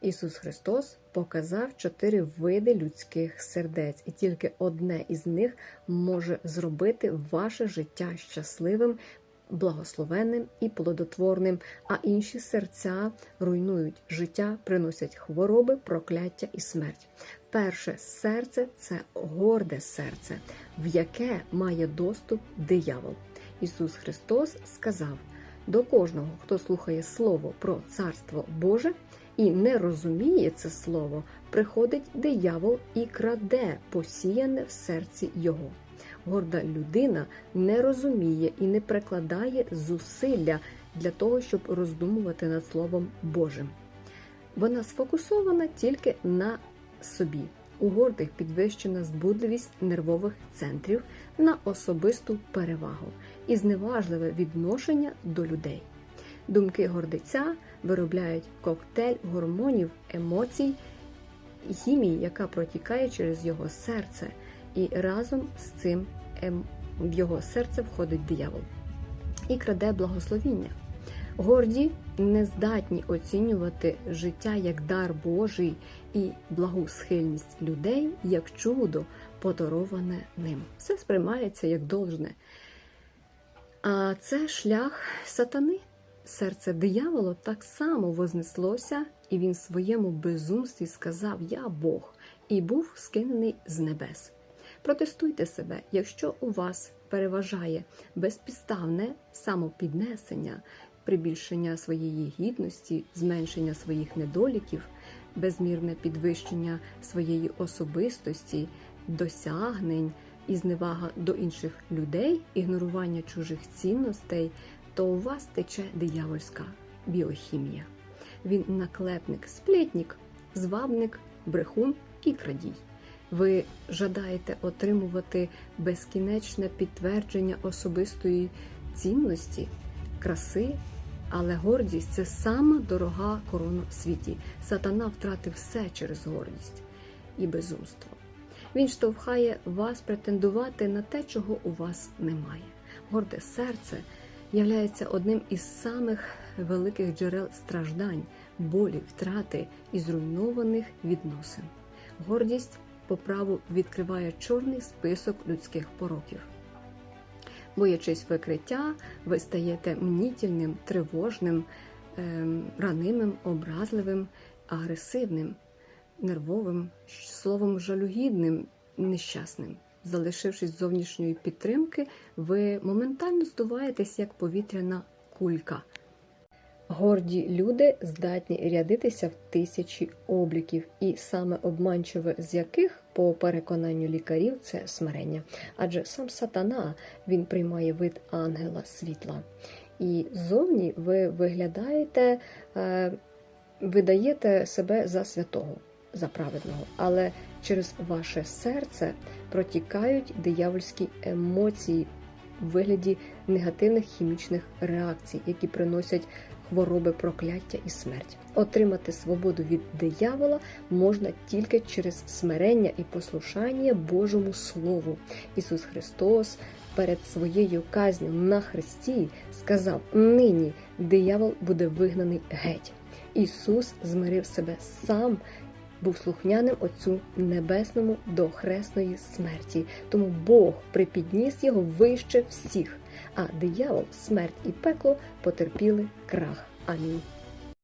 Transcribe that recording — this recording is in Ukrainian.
Ісус Христос показав чотири види людських сердець, і тільки одне із них може зробити ваше життя щасливим, благословенним і плодотворним, а інші серця руйнують життя, приносять хвороби, прокляття і смерть. Перше серце це горде серце, в яке має доступ диявол. Ісус Христос сказав: до кожного, хто слухає Слово про Царство Боже і не розуміє це слово, приходить диявол і краде посіяне в серці його. Горда людина не розуміє і не прикладає зусилля для того, щоб роздумувати над Словом Божим. Вона сфокусована тільки на собі. У гордих підвищена збудливість нервових центрів на особисту перевагу і зневажливе відношення до людей. Думки гордиця виробляють коктейль гормонів, емоцій, хімії, яка протікає через його серце, і разом з цим ем, в його серце входить диявол і краде благословіння. Горді не здатні оцінювати життя як дар Божий і благу схильність людей як чудо, подароване ним. Все сприймається як должне. А це шлях сатани. Серце диявола так само вознеслося, і він в своєму безумстві сказав: Я Бог, і був скинений з небес. Протестуйте себе, якщо у вас переважає безпідставне самопіднесення, прибільшення своєї гідності, зменшення своїх недоліків, безмірне підвищення своєї особистості, досягнень і зневага до інших людей, ігнорування чужих цінностей, то у вас тече диявольська біохімія. Він наклепник, сплетник, звабник, брехун і крадій. Ви жадаєте отримувати безкінечне підтвердження особистої цінності, краси, але гордість це сама дорога корона в світі. Сатана втратив все через гордість і безумство. Він штовхає вас претендувати на те, чого у вас немає. Горде серце являється одним із самих великих джерел страждань, болі, втрати і зруйнованих відносин. Гордість по праву відкриває чорний список людських пороків. Боячись викриття, ви стаєте мнітільним, тривожним, ем, ранимим, образливим, агресивним, нервовим, словом жалюгідним, нещасним. Залишившись зовнішньої підтримки, ви моментально здуваєтесь як повітряна кулька. Горді люди здатні рядитися в тисячі обліків, і саме обманчиве з яких, по переконанню лікарів, це смирення. Адже сам сатана він приймає вид ангела світла. І зовні ви виглядаєте, е, видаєте себе за святого, за праведного, але через ваше серце протікають диявольські емоції в вигляді негативних хімічних реакцій, які приносять хвороби, прокляття і смерть. Отримати свободу від диявола можна тільки через смирення і послушання Божому Слову. Ісус Христос перед своєю казню на Христі сказав: нині диявол буде вигнаний геть. Ісус змирив себе сам. Був слухняним Отцю Небесному до хресної смерті, тому Бог припідніс його вище всіх, а диявол, смерть і пекло потерпіли крах. Амінь.